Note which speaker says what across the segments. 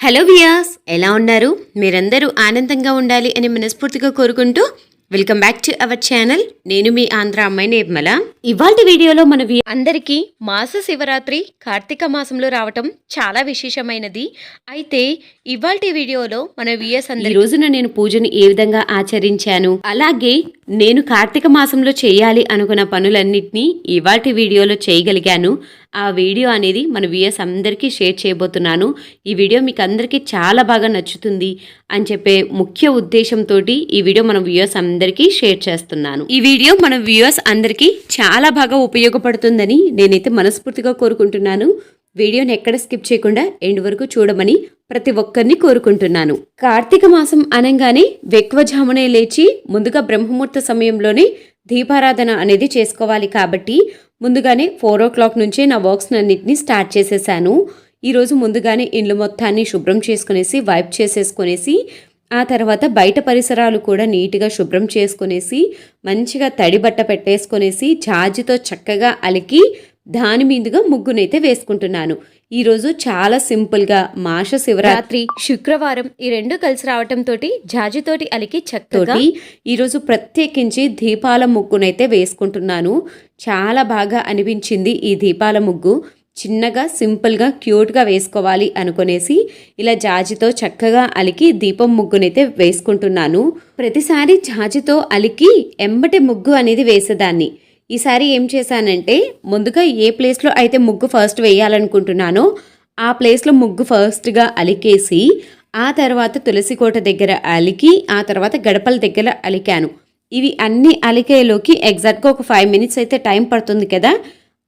Speaker 1: Hello వియాస్ ఎలా ఉన్నారు? మీరందరూ ఆనందంగా ఉండాలి అని మనస్ఫూర్తిగా కోరుకుంటూ welcome back to our channel. నేను మీ ఆంధ్ర అమ్మాయి నిర్మల. ఇవాళ వీడియోలో మన అందరికీ మాస శివరాత్రి కార్తీక మాసంలో రావటం చాలా విశేషమైనది. అయితే ఇవాళ వీడియోలో మన విఎస్ అందరి రోజున నేను పూజను ఏ విధంగా ఆచరించాను? అలాగే నేను కార్తీక మాసంలో చేయాలి అనుకున్న పనులన్నింటినీ ఇవాటి వీడియోలో చేయగలిగాను. ఆ వీడియో అనేది మన విఎస్ అందరికీ షేర్ చేయబోతున్నాను. ఈ వీడియో మీకు అందరికీ చాలా బాగా నచ్చుతుంది అని చెప్పే ముఖ్య ఉద్దేశంతో ఈ వీడియో మన వ్యూయర్స్ అందరికీ షేర్ చేస్తున్నాను. ఈ వీడియో మన వ్యూయర్స్ అందరికీ చాలా బాగా ఉపయోగపడుతుందని నేనైతే మనస్ఫూర్తిగా కోరుకుంటున్నాను. వీడియోని ఎక్కడ స్కిప్ చేయకుండా ఎండ్ వరకు చూడమని ప్రతి ఒక్కరిని కోరుకుంటున్నాను. కార్తీక మాసం అనగానే వెక్వజామునే లేచి ముందుగా బ్రహ్మముహూర్త సమయంలోనే దీపారాధన అనేది చేసుకోవాలి కాబట్టి ముందుగానే ఫోర్ ఓ క్లాక్ నుంచే నా వర్క్స్ అన్నిటిని స్టార్ట్ చేసేసాను. ఈరోజు ముందుగానే ఇండ్లు మొత్తాన్ని శుభ్రం చేసుకునేసి వైప్ చేసేసుకునేసి ఆ తర్వాత బయట పరిసరాలు కూడా నీట్గా శుభ్రం చేసుకునేసి మంచిగా తడి బట్ట పెట్టేసుకునేసి ఛార్జ్తో చక్కగా అలికి దాని మీదుగా ముగ్గునైతే వేసుకుంటున్నాను. ఈరోజు చాలా సింపుల్గా మాష శివరాత్రి శుక్రవారం ఈ రెండు కలిసి రావటంతో జాజితోటి అలికి చక్కగా ఈరోజు ప్రత్యేకించి దీపాల ముగ్గునైతే వేసుకుంటున్నాను. చాలా బాగా అనిపించింది ఈ దీపాల ముగ్గు. చిన్నగా సింపుల్గా క్యూట్గా వేసుకోవాలి అనుకునేసి ఇలా జాజితో చక్కగా అలికి దీపం ముగ్గునైతే వేసుకుంటున్నాను. ప్రతిసారి జాజితో అలికి ఎంబటి ముగ్గు అనేది వేసేదాన్ని. ఈసారి ఏం చేశానంటే ముందుగా ఏ ప్లేస్లో అయితే ముగ్గు ఫస్ట్ వేయాలనుకుంటున్నానో ఆ ప్లేస్లో ముగ్గు ఫస్ట్గా అలికేసి ఆ తర్వాత తులసి కోట దగ్గర అలికి ఆ తర్వాత గడపల దగ్గర అలికాను. ఇవి అన్ని అలికేలోకి ఎగ్జాక్ట్గా ఒక ఫైవ్ మినిట్స్ అయితే టైం పడుతుంది కదా.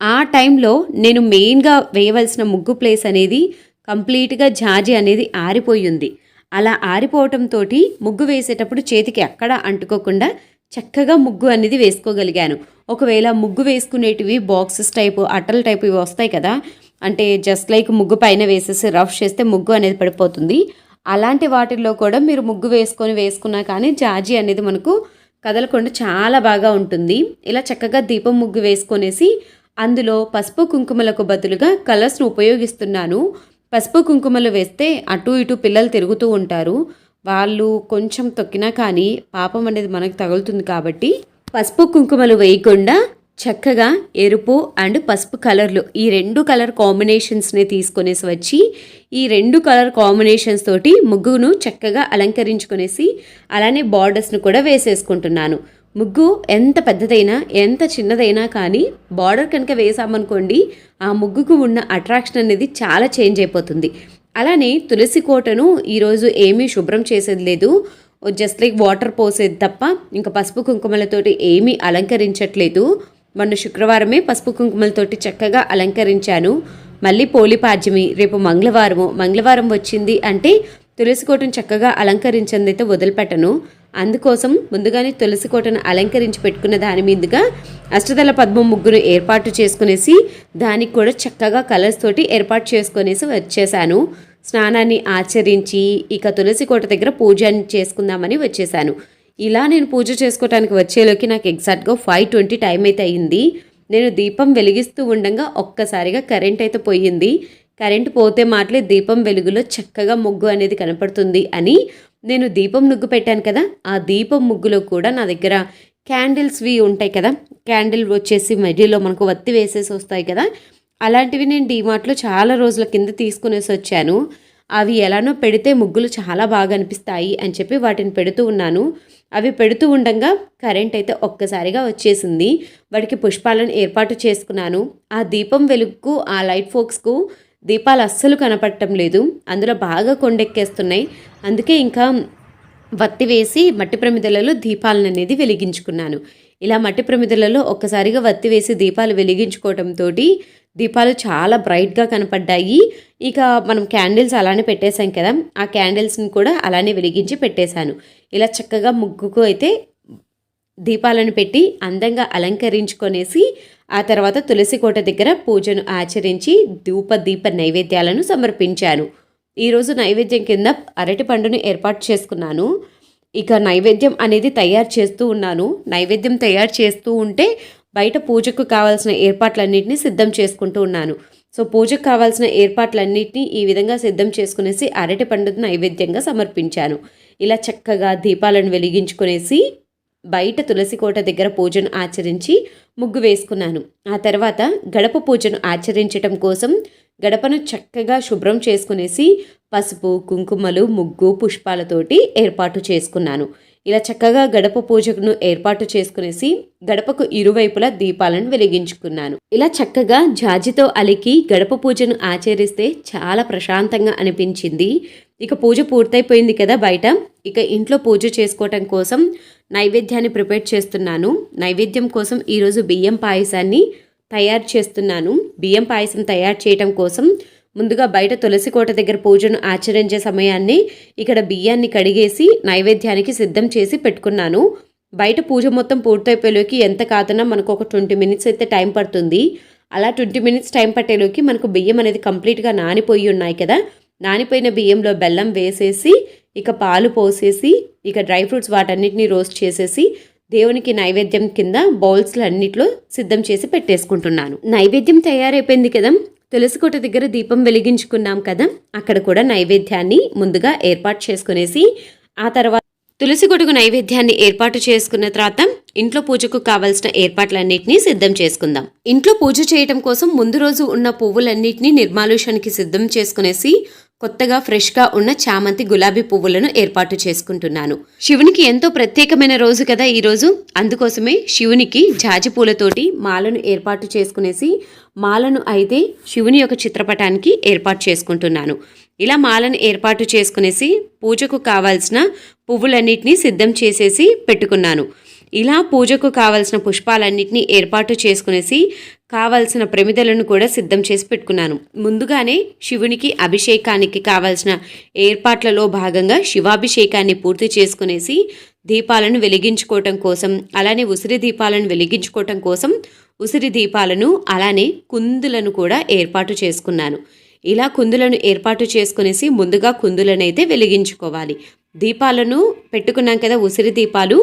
Speaker 1: ఆ టైంలో నేను మెయిన్గా వేయవలసిన ముగ్గు ప్లేస్ అనేది కంప్లీట్గా జాజి అనేది ఆరిపోయింది అలా ఆరిపోవటంతో ముగ్గు వేసేటప్పుడు చేతికి ఎక్కడా అంటుకోకుండా చక్కగా ముగ్గు అనేది వేసుకోగలిగాను. ఒకవేళ ముగ్గు వేసుకునేటివి బాక్సెస్ టైపు అట్టల టైపు ఇవి వస్తాయి కదా అంటే జస్ట్ లైక్ ముగ్గు పైన వేసేసి రఫ్ చేస్తే ముగ్గు అనేది పడిపోతుంది. అలాంటి వాటిల్లో కూడా మీరు ముగ్గు వేసుకొని వేసుకున్నా కానీ జాజి అనేది మనకు కదలకుండా చాలా బాగా ఉంటుంది. ఇలా చక్కగా దీపం ముగ్గు వేసుకొనేసి అందులో పసుపు కుంకుమలకు బదులుగా కలర్స్ను ఉపయోగిస్తున్నాను. పసుపు కుంకుమలు వేస్తే అటు ఇటు పిల్లలు తిరుగుతూ ఉంటారు. వాళ్ళు కొంచెం తొక్కినా కానీ పాపం అనేది మనకు తగులుతుంది కాబట్టి పసుపు కుంకుమలు వేయకుండా చక్కగా ఎరుపు అండ్ పసుపు కలర్లు ఈ రెండు కలర్ కాంబినేషన్స్ని తీసుకొనేసి వచ్చి ఈ రెండు కలర్ కాంబినేషన్స్ తోటి ముగ్గును చక్కగా అలంకరించుకునేసి అలానే బార్డర్స్ను కూడా వేసేసుకుంటున్నాను. ముగ్గు ఎంత పెద్దదైనా ఎంత చిన్నదైనా కానీ బార్డర్ కనుక వేసామనుకోండి ఆ ముగ్గుకు ఉన్న అట్రాక్షన్ అనేది చాలా చేంజ్ అయిపోతుంది. అలానే తులసి కోటను ఈరోజు ఏమీ శుభ్రం చేసేది లేదు. జస్ట్ లైక్ వాటర్ పోసేది తప్ప ఇంకా పసుపు కుంకుమలతోటి ఏమీ అలంకరించట్లేదు. మొన్న శుక్రవారమే పసుపు కుంకుమలతోటి చక్కగా అలంకరించాను. మళ్ళీ పోలిపాడ్యమి రేపు మంగళవారము. మంగళవారం వచ్చింది అంటే తులసి కోటను చక్కగా అలంకరించిందైతే వదిలిపెట్టను. అందుకోసం ముందుగానే తులసి కోటను అలంకరించి పెట్టుకున్న దాని మీదుగా అష్టదళ పద్మ ముగ్గును ఏర్పాటు చేసుకునేసి దానికి కూడా చక్కగా కలర్స్ తోటి ఏర్పాటు చేసుకునేసి వచ్చేసాను స్నానాన్ని ఆచరించి ఇక తులసి కోట దగ్గర పూజ చేసుకుందామని వచ్చేసాను ఇలా నేను పూజ చేసుకోవడానికి వచ్చేలోకి నాకు ఎగ్జాక్ట్గా ఫైవ్ ట్వంటీ టైం అయితే అయింది. నేను దీపం వెలిగిస్తూ ఉండగా ఒక్కసారిగా కరెంట్ అయితే పోయింది. కరెంట్ పోతే మాటలే దీపం వెలుగులో చక్కగా ముగ్గు అనేది కనపడుతుంది అని నేను దీపం ముగ్గు పెట్టాను కదా ఆ దీపం ముగ్గులో కూడా నా దగ్గర క్యాండిల్స్వి ఉంటాయి కదా క్యాండిల్ వచ్చేసి మధ్యలో మనకు వత్తి వేసేసి వస్తాయి కదా అలాంటివి నేను డీమార్ట్లో చాలా రోజుల కింద తీసుకునేసి వచ్చాను. అవి ఎలానో పెడితే ముగ్గులు చాలా బాగా అనిపిస్తాయి అని చెప్పి వాటిని పెడుతూ ఉన్నాను. అవి పెడుతూ ఉండగా కరెంట్ అయితే ఒక్కసారిగా వచ్చేసింది. వాటికి పుష్పాలను ఏర్పాటు చేసుకున్నాను. ఆ దీపం వెలుగుకు ఆ లైట్ ఫోక్స్కు దీపాలు అస్సలు కనపడటం లేదు. అందులో బాగా కొండెక్కేస్తున్నాయి. అందుకే ఇంకా వత్తి వేసి మట్టి ప్రమిదలలో దీపాలను అనేది వెలిగించుకున్నాను. ఇలా మట్టి ప్రమిదలలో ఒక్కసారిగా వత్తి వేసి దీపాలు వెలిగించుకోవడంతో దీపాలు చాలా బ్రైట్గా కనపడ్డాయి. ఇక మనం క్యాండిల్స్ అలానే పెట్టేశాం కదా. ఆ క్యాండిల్స్ని కూడా అలానే వెలిగించి పెట్టేశాను. ఇలా చక్కగా ముగ్గుకు అయితే దీపాలను పెట్టి అందంగా అలంకరించుకొనేసి ఆ తర్వాత తులసి కోట దగ్గర పూజను ఆచరించి ధూప దీప నైవేద్యాలను సమర్పించాను. ఈరోజు నైవేద్యం కింద అరటి పండును ఏర్పాటు చేసుకున్నాను. ఇక నైవేద్యం అనేది తయారు చేస్తూ ఉన్నాను. నైవేద్యం తయారు చేస్తూ ఉంటే బయట పూజకు కావాల్సిన ఏర్పాట్లన్నింటినీ సిద్ధం చేసుకుంటూ ఉన్నాను. సో పూజకు కావాల్సిన ఏర్పాట్లన్నింటినీ ఈ విధంగా సిద్ధం చేసుకునేసి అరటి పండును నైవేద్యంగా సమర్పించాను. ఇలా చక్కగా దీపాలను వెలిగించుకునేసి బయట తులసి కోట దగ్గర పూజను ఆచరించి ముగ్గు వేసుకున్నాను. ఆ తర్వాత గడప పూజను ఆచరించటం కోసం గడపను చక్కగా శుభ్రం చేసుకునేసి పసుపు కుంకుమలు ముగ్గు పుష్పాలతోటి ఏర్పాటు చేసుకున్నాను. ఇలా చక్కగా గడప పూజను ఏర్పాటు చేసుకునేసి గడపకు ఇరువైపులా దీపాలను వెలిగించుకున్నాను. ఇలా చక్కగా జాజితో అలికి గడప పూజను ఆచరిస్తే చాలా ప్రశాంతంగా అనిపించింది. ఇక పూజ పూర్తయిపోయింది కదా బయట. ఇక ఇంట్లో పూజ చేసుకోవటం కోసం నైవేద్యాన్ని ప్రిపేర్ చేస్తున్నాను. నైవేద్యం కోసం ఈరోజు బియ్యం పాయసాన్ని తయారు చేస్తున్నాను. బియ్యం పాయసం తయారు చేయటం కోసం ముందుగా బయట తులసి కోట దగ్గర పూజను ఆచరించే సమయాన్ని ఇక్కడ బియ్యాన్ని కడిగేసి నైవేద్యానికి సిద్ధం చేసి పెట్టుకున్నాను. బయట పూజ మొత్తం పూర్తయిపోయేలోకి ఎంత కాదన్నా మనకు ఒక ట్వంటీ మినిట్స్ అయితే టైం పడుతుంది. అలా ట్వంటీ మినిట్స్ టైం పట్టేలోకి మనకు బియ్యం అనేది కంప్లీట్గా నానిపోయి ఉన్నాయి కదా. నానిపోయిన బియ్యంలో బెల్లం వేసేసి ఇక పాలు పోసేసి ఇక డ్రై ఫ్రూట్స్ వాటన్నిటిని రోస్ట్ చేసేసి దేవునికి నైవేద్యం కింద బౌల్స్లు అన్నిట్లో సిద్ధం చేసి పెట్టేసుకుంటున్నాను. నైవేద్యం తయారైపోయింది కదా. తులసికోట దగ్గర దీపం వెలిగించుకున్నాం కదా. అక్కడ కూడా నైవేద్యాన్ని ముందుగా ఏర్పాటు చేసుకునేసి ఆ తర్వాత తులసి కొడుకు నైవేద్యాన్ని ఏర్పాటు చేసుకున్న తర్వాత ఇంట్లో పూజకు కావలసిన ఏర్పాట్లన్నింటినీ సిద్ధం చేసుకుందాం. ఇంట్లో పూజ చేయటం కోసం ముందు రోజు ఉన్న పువ్వులన్నింటినీ నిర్మాలుషానికి సిద్ధం చేసుకునేసి కొత్తగా ఫ్రెష్గా ఉన్న చామంతి గులాబీ పువ్వులను ఏర్పాటు చేసుకుంటున్నాను. శివునికి ఎంతో ప్రత్యేకమైన రోజు కదా ఈరోజు అందుకోసమే శివునికి జాజి పూలతోటి మాలను ఏర్పాటు చేసుకునేసి మాలను అయితే శివుని యొక్క చిత్రపటానికి ఏర్పాటు చేసుకుంటున్నాను. ఇలా మాలను ఏర్పాటు చేసుకునేసి పూజకు కావాల్సిన పువ్వులన్నిటినీ సిద్ధం చేసేసి పెట్టుకున్నాను. ఇలా పూజకు కావలసిన పుష్పాలన్నింటినీ ఏర్పాటు చేసుకునేసి కావలసిన ప్రమిదలను కూడా సిద్ధం చేసి పెట్టుకున్నాను. ముందుగానే శివునికి అభిషేకానికి కావలసిన ఏర్పాట్లలో భాగంగా శివాభిషేకాన్ని పూర్తి చేసుకునేసి దీపాలను వెలిగించుకోవటం కోసం అలానే ఉసిరి దీపాలను వెలిగించుకోవటం కోసం ఉసిరి దీపాలను అలానే కుందులను కూడా ఏర్పాటు చేసుకున్నాను. ఇలా కుందులను ఏర్పాటు చేసుకునేసి ముందుగా కుందులనైతే వెలిగించుకోవాలి. దీపాలను పెట్టుకున్నాం కదా ఉసిరి దీపాలు.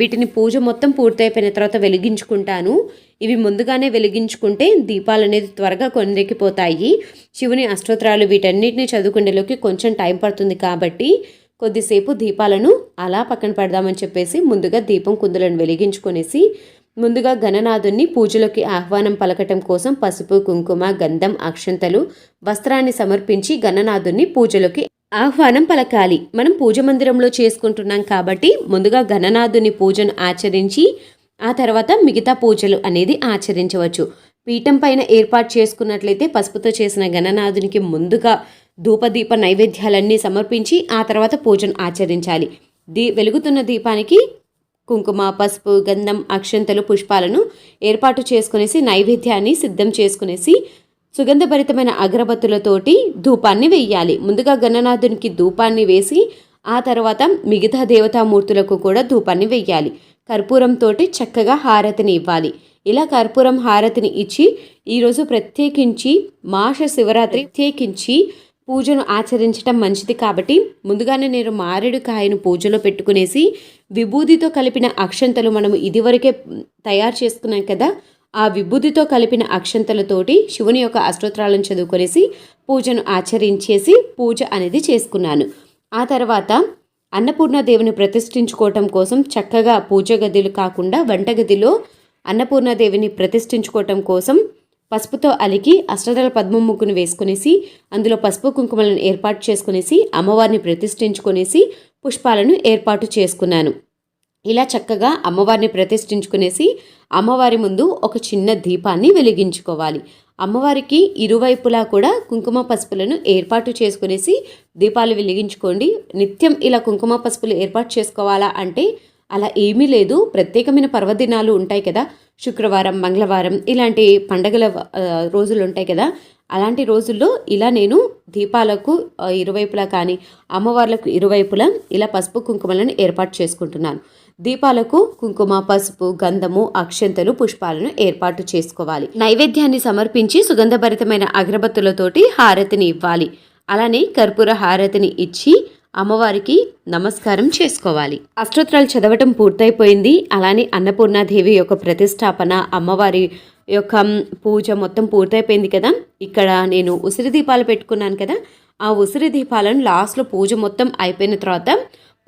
Speaker 1: వీటిని పూజ మొత్తం పూర్తయిపోయిన తర్వాత వెలిగించుకుంటాను. ఇవి ముందుగానే వెలిగించుకుంటే దీపాలు అనేది త్వరగా కొండెక్కిపోతాయి. శివుని అష్టోత్తరాలు వీటన్నిటిని చదువుకునేలోకి కొంచెం టైం పడుతుంది కాబట్టి కొద్దిసేపు దీపాలను అలా పక్కన పెడదామని చెప్పేసి ముందుగా దీపం కుందులను వెలిగించుకొనేసి ముందుగా గణనాథుని పూజలోకి ఆహ్వానం పలకటం కోసం పసుపు కుంకుమ గంధం అక్షంతలు వస్త్రాన్ని సమర్పించి గణనాథుని పూజలోకి ఆహ్వానం పలకాలి. మనం పూజ మందిరంలో చేసుకుంటున్నాం కాబట్టి ముందుగా గణనాథుని పూజను ఆచరించి ఆ తర్వాత మిగతా పూజలు అనేది ఆచరించవచ్చు. పీఠం పైన ఏర్పాటు చేసుకున్నట్లయితే పసుపుతో చేసిన గణనాథునికి ముందుగా ధూపదీప నైవేద్యాలన్నీ సమర్పించి ఆ తర్వాత పూజను ఆచరించాలి. దీ వెలుగుతున్న దీపానికి కుంకుమ పసుపు గంధం అక్షంతలు పుష్పాలను ఏర్పాటు చేసుకునేసి నైవేద్యాన్ని సిద్ధం చేసుకునేసి సుగంధభరితమైన అగరబత్తులతోటి ధూపాన్ని వెయ్యాలి ముందుగా గణనాథునికి ధూపాన్ని వేసి ఆ తర్వాత మిగతా దేవతామూర్తులకు కూడా ధూపాన్ని వెయ్యాలి కర్పూరంతో చక్కగా హారతిని ఇవ్వాలి. ఇలా కర్పూరం హారతిని ఇచ్చి ఈరోజు ప్రత్యేకించి మాష శివరాత్రి ప్రత్యేకించి పూజను ఆచరించటం మంచిది కాబట్టి ముందుగానే నేను మారేడుకాయను పూజలో పెట్టుకునేసి విభూదితో కలిపిన అక్షంతలు మనము ఇదివరకే తయారు చేసుకున్నాం కదా ఆ విభూతితో కలిపిన అక్షంతలతోటి శివుని యొక్క అష్టోత్తరాలను చదువుకొనేసి పూజను ఆచరించేసి పూజ అనేది చేసుకున్నాను. ఆ తర్వాత అన్నపూర్ణాదేవిని ప్రతిష్ఠించుకోవటం కోసం చక్కగా పూజ గదిలు కాకుండా వంటగదిలో అన్నపూర్ణాదేవిని ప్రతిష్ఠించుకోవటం కోసం పసుపుతో అలికి అష్టదళ పద్మ ముగ్గును వేసుకునేసి అందులో పసుపు కుంకుమలను ఏర్పాటు చేసుకునేసి అమ్మవారిని ప్రతిష్ఠించుకునేసి పుష్పాలను ఏర్పాటు చేసుకున్నాను. ఇలా చక్కగా అమ్మవారిని ప్రతిష్ఠించుకునేసి అమ్మవారి ముందు ఒక చిన్న దీపాన్ని వెలిగించుకోవాలి. అమ్మవారికి ఇరువైపులా కూడా కుంకుమ పసుపులను ఏర్పాటు చేసుకునేసి దీపాలు వెలిగించుకోండి. నిత్యం ఇలా కుంకుమ పసుపులు ఏర్పాటు చేసుకోవాలా అంటే అలా ఏమీ లేదు. ప్రత్యేకమైన పర్వదినాలు ఉంటాయి కదా. శుక్రవారం మంగళవారం ఇలాంటి పండగల రోజులు ఉంటాయి కదా. అలాంటి రోజుల్లో ఇలా నేను దీపాలకు ఇరువైపులా కానీ అమ్మవార్లకు ఇరువైపులా ఇలా పసుపు కుంకుమలను ఏర్పాటు చేసుకుంటున్నాను. దీపాలకు కుంకుమ పసుపు గంధము అక్షంతలు పుష్పాలను ఏర్పాటు చేసుకోవాలి. నైవేద్యాన్ని సమర్పించి సుగంధభరితమైన అగరబత్తులతోటి హారతిని ఇవ్వాలి. అలానే కర్పూర హారతిని ఇచ్చి అమ్మవారికి నమస్కారం చేసుకోవాలి. అష్టోత్తరాలు చదవటం పూర్తయిపోయింది. అలానే అన్నపూర్ణాదేవి యొక్క ప్రతిష్టాపన అమ్మవారి యొక్క పూజ మొత్తం పూర్తయిపోయింది కదా. ఇక్కడ నేను ఉసిరి దీపాలు పెట్టుకున్నాను కదా. ఆ ఉసిరి దీపాలను లాస్ట్లో పూజ మొత్తం అయిపోయిన తర్వాత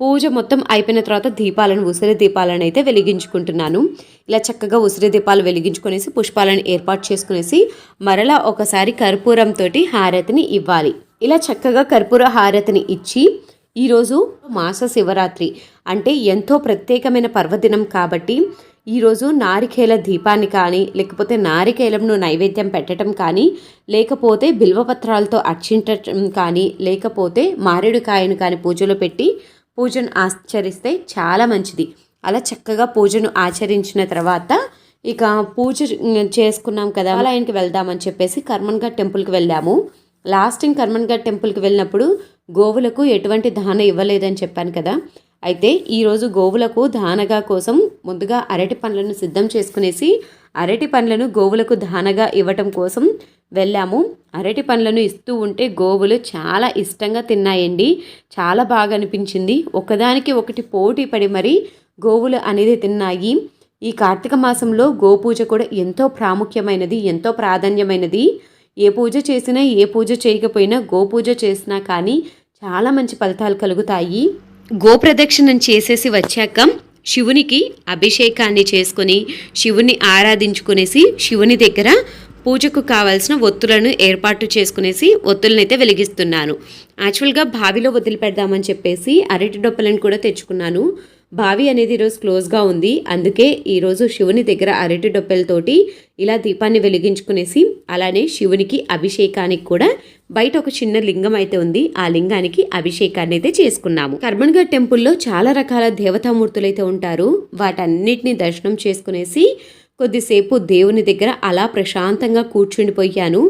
Speaker 1: పూజ మొత్తం అయిపోయిన తర్వాత దీపాలను ఉసిరి దీపాలను అయితే వెలిగించుకుంటున్నాను. ఇలా చక్కగా ఉసిరి దీపాలు వెలిగించుకునేసి పుష్పాలను ఏర్పాటు చేసుకునేసి మరలా ఒకసారి కర్పూరంతో హారతిని ఇవ్వాలి. ఇలా చక్కగా కర్పూర హారతిని ఇచ్చి ఈరోజు మాస శివరాత్రి. అంటే ఎంతో ప్రత్యేకమైన పర్వదినం కాబట్టి ఈరోజు నారికేల దీపాన్ని కానీ లేకపోతే నారికేలంను నైవేద్యం పెట్టడం కానీ లేకపోతే బిల్వపత్రాలతో అర్చించటం కానీ లేకపోతే మారేడుకాయను కానీ పూజలో పెట్టి పూజను ఆచరిస్తే చాలా మంచిది. అలా చక్కగా పూజను ఆచరించిన తర్వాత ఇక పూజ చేసుకున్నాం కదా అలా ఆయనకి వెళ్దామని చెప్పేసి కర్మన్ఘట్ టెంపుల్కి వెళ్ళాము. లాస్టింగ్ కర్మన్ఘట్ టెంపుల్కి వెళ్ళినప్పుడు గోవులకు ఎటువంటి దాన ఇవ్వలేదని చెప్పాను కదా. అయితే ఈరోజు గోవులకు దానగా కోసం ముందుగా అరటి పండ్లను సిద్ధం చేసుకునేసి అరటి పండ్లను గోవులకు దానగా ఇవ్వటం కోసం వెళ్ళాము. అరటి పండ్లను ఇస్తూ ఉంటే గోవులు చాలా ఇష్టంగా తిన్నాయండి. చాలా బాగా అనిపించింది. ఒకదానికి ఒకటి పోటీ పడి మరి గోవులు అనేది తిన్నాయి. ఈ కార్తీక మాసంలో గోపూజ కూడా ఎంతో ప్రాముఖ్యమైనది ఎంతో ప్రాధాన్యమైనది. ఏ పూజ చేసినా ఏ పూజ చేయకపోయినా గోపూజ చేసినా కానీ చాలా మంచి ఫలితాలు కలుగుతాయి. గోప్రదక్షిణం చేసేసి వచ్చాక శివునికి అభిషేకాన్ని చేసుకొని శివుని ఆరాధించుకునేసి శివుని దగ్గర పూజకు కావాల్సిన ఒత్తులను ఏర్పాటు చేసుకునేసి ఒత్తులనైతే వెలిగిస్తున్నాను. యాక్చువల్గా బావిలో వదిలిపెడదామని చెప్పేసి అరటి డొప్పలను కూడా తెచ్చుకున్నాను. బావి అనేది ఈరోజు క్లోజ్గా ఉంది. అందుకే ఈరోజు శివుని దగ్గర అరటి డొప్పెలతోటి ఇలా దీపాన్ని వెలిగించుకునేసి అలానే శివునికి అభిషేకానికి కూడా బయట ఒక చిన్న లింగం అయితే ఉంది. ఆ లింగానికి అభిషేకాన్ని అయితే చేసుకున్నాము. కర్మన్గఢ్ టెంపుల్లో చాలా రకాల దేవతామూర్తులు అయితే ఉంటారు. వాటన్నిటిని దర్శనం చేసుకునేసి కొద్దిసేపు దేవుని దగ్గర అలా ప్రశాంతంగా కూర్చుండిపోయాను.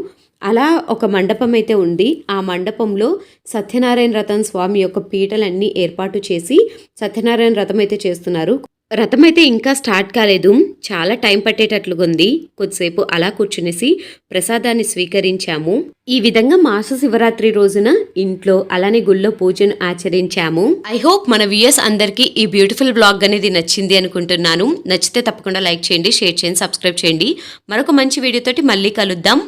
Speaker 1: అలా ఒక మండపం అయితే ఉంది. ఆ మండపంలో సత్యనారాయణ రథం స్వామి యొక్క పీటలన్నీ ఏర్పాటు చేసి సత్యనారాయణ రథం అయితే చేస్తున్నారు. రథం అయితే ఇంకా స్టార్ట్ కాలేదు. చాలా టైం పట్టేటట్లుగా ఉంది కొద్దిసేపు అలా కూర్చునేసి ప్రసాదాన్ని స్వీకరించాము. ఈ విధంగా మాస శివరాత్రి రోజున ఇంట్లో అలానే గుళ్ళో పూజను ఆచరించాము. ఐ హోప్ మన వ్యూయర్స్ అందరికీ ఈ బ్యూటిఫుల్ బ్లాగ్ అనేది నచ్చింది అనుకుంటున్నాను. నచ్చితే తప్పకుండా లైక్ చేయండి షేర్ చేయండి సబ్స్క్రైబ్ చేయండి. మరొక మంచి వీడియోతోటి మళ్ళీ కలుద్దాం.